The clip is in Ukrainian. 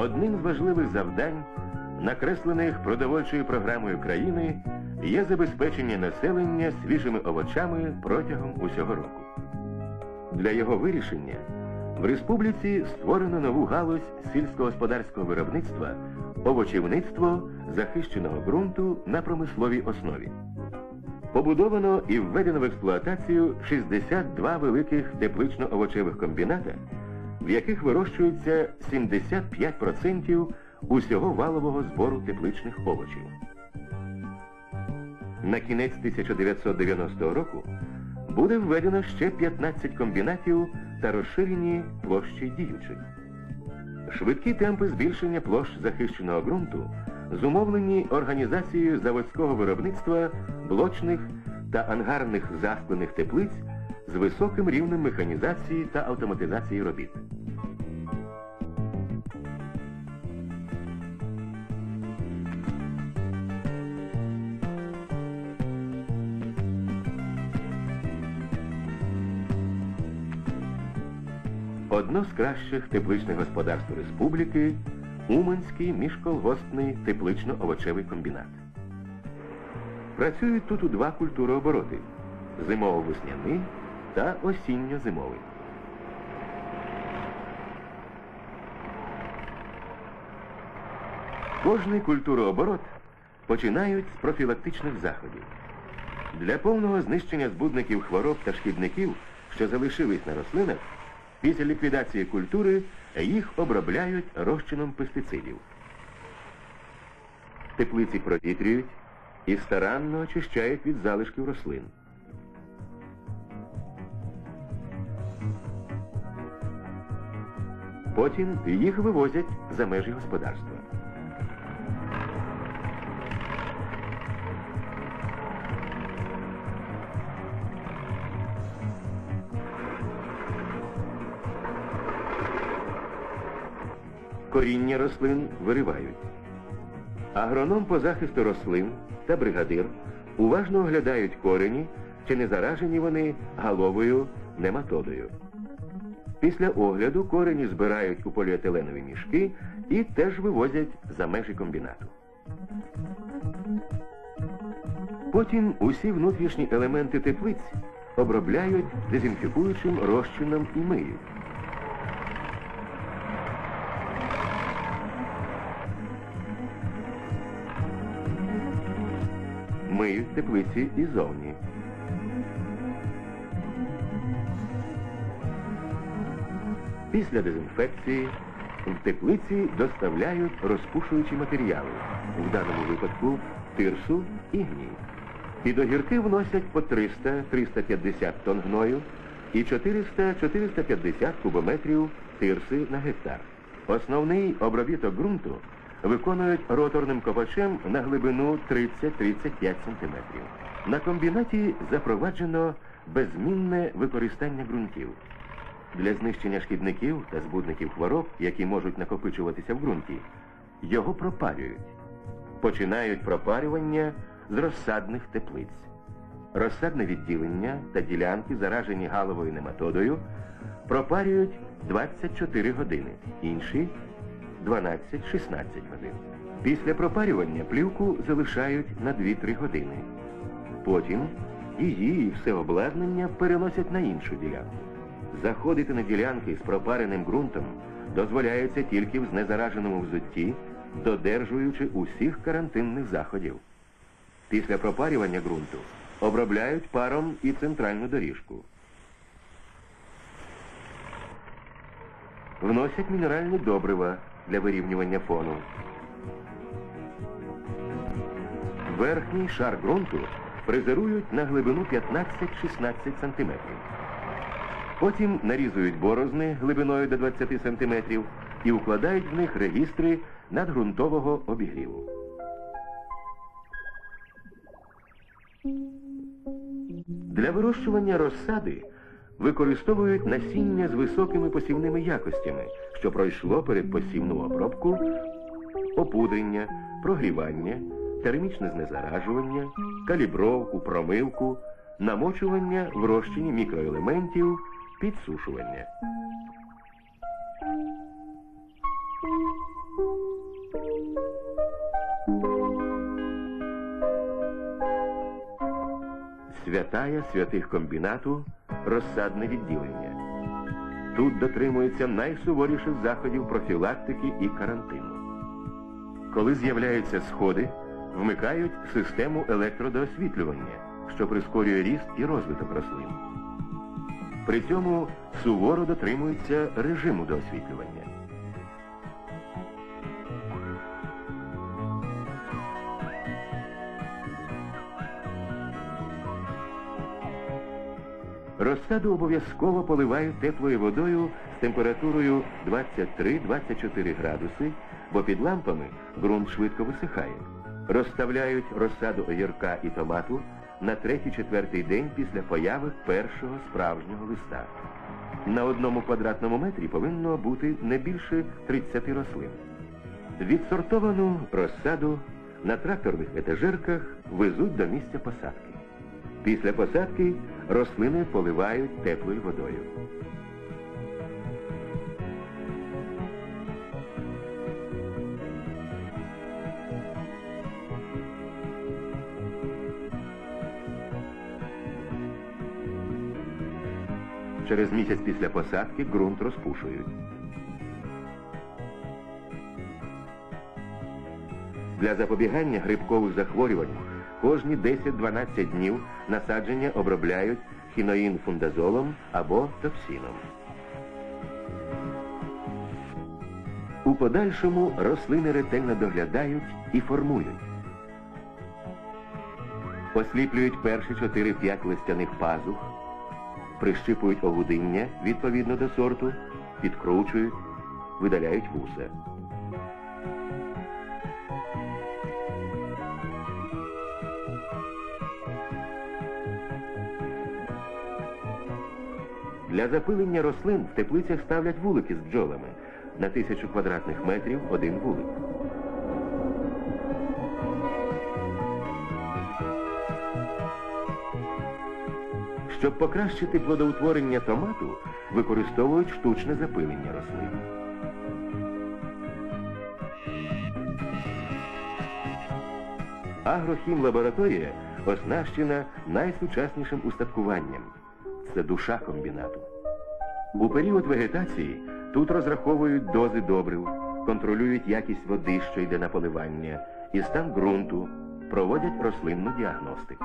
Одним з важливих завдань, накреслених продовольчою програмою країни, є забезпечення населення свіжими овочами протягом усього року. Для його вирішення в республіці створено нову галузь сільськогосподарського виробництва, овочівництво захищеного ґрунту на промисловій основі. Побудовано і введено в експлуатацію 62 великих теплично-овочевих комбіната, в яких вирощується 75% усього валового збору тепличних овочів. На кінець 1990 року буде введено ще 15 комбінатів та розширені площі діючих. Швидкі темпи збільшення площ захищеного ґрунту зумовлені організацією заводського виробництва блочних та ангарних засклених теплиць з високим рівнем механізації та автоматизації робіт. Одно з кращих тепличних господарств республіки Уманський міжколгоспний теплично-овочевий комбінат. Працюють тут у два культурообороти зимово-весняний та осінньо-зимовий. Кожний культурооборот починають з профілактичних заходів. Для повного знищення збудників хвороб та шкідників, що залишились на рослинах, після ліквідації культури їх обробляють розчином пестицидів. Теплиці провітрюють і старанно очищають від залишків рослин. Потім їх вивозять за межі господарства. Коріння рослин виривають. Агроном по захисту рослин та бригадир уважно оглядають корені, чи не заражені вони галовою нематодою. Після огляду корені збирають у поліетиленові мішки і теж вивозять за межі комбінату. Потім усі внутрішні елементи теплиць обробляють дезінфікуючим розчином і миють. Миють теплиці і зовні. Після дезінфекції в теплиці доставляють розпушуючі матеріали, в даному випадку тирсу і гній. Під огірки вносять по 300-350 тонн гною і 400-450 кубометрів тирси на гектар. Основний обробіток ґрунту виконують роторним копачем на глибину 30-35 см. На комбінаті запроваджено беззмінне використання ґрунтів. Для знищення шкідників та збудників хвороб, які можуть накопичуватися в ґрунті, його пропарюють. Починають пропарювання з розсадних теплиць. Розсадне відділення та ділянки, заражені галовою нематодою, пропарюють 24 години, інші 12-16 годин. Після пропарювання плівку залишають на 2-3 години. Потім її і все обладнання переносять на іншу ділянку. Заходити на ділянки з пропареним ґрунтом дозволяється тільки в знезараженому взутті, додержуючи усіх карантинних заходів. Після пропарювання ґрунту обробляють паром і центральну доріжку. Вносять мінеральні добрива для вирівнювання фону. Верхній шар ґрунту фрезерують на глибину 15-16 см. Потім нарізують борозни глибиною до 20 см і укладають в них регістри надґрунтового обігріву. Для вирощування розсади використовують насіння з високими посівними якостями, що пройшло передпосівну обробку, опудрення, прогрівання, термічне знезаражування, калібровку, промивку, намочування в мікроелементів, Підсушування. Святая святих комбінату розсадне відділення. Тут дотримуються найсуворіших заходів профілактики і карантину. Коли з'являються сходи, вмикають систему електродоосвітлювання, що прискорює ріст і розвиток рослин. При цьому суворо дотримуються режиму доосвітлювання. Розсаду обов'язково поливають теплою водою з температурою 23-24 градуси, бо під лампами ґрунт швидко висихає. Розставляють розсаду огірка і томату на третій-четвертий день після появи першого справжнього листа. На одному квадратному метрі повинно бути не більше 30 рослин. Відсортовану розсаду на тракторних етажерках везуть до місця посадки. Після посадки рослини поливають теплою водою. Через місяць після посадки ґрунт розпушують. Для запобігання грибкових захворювань кожні 10-12 днів насадження обробляють хіноїнфундазолом або токсином. У подальшому рослини ретельно доглядають і формують. Осліплюють перші 4-5 листяних пазух, прищипують огудиння відповідно до сорту, підкручують, видаляють вуса. Для запилення рослин в теплицях ставлять вулики з бджолами. На тисячу квадратних метрів один вулик. Щоб покращити плодоутворення томату, використовують штучне запилення рослин. Агрохімлабораторія оснащена найсучаснішим устаткуванням. Це душа комбінату. У період вегетації тут розраховують дози добрив, контролюють якість води, що йде на поливання, і стан ґрунту, проводять рослинну діагностику.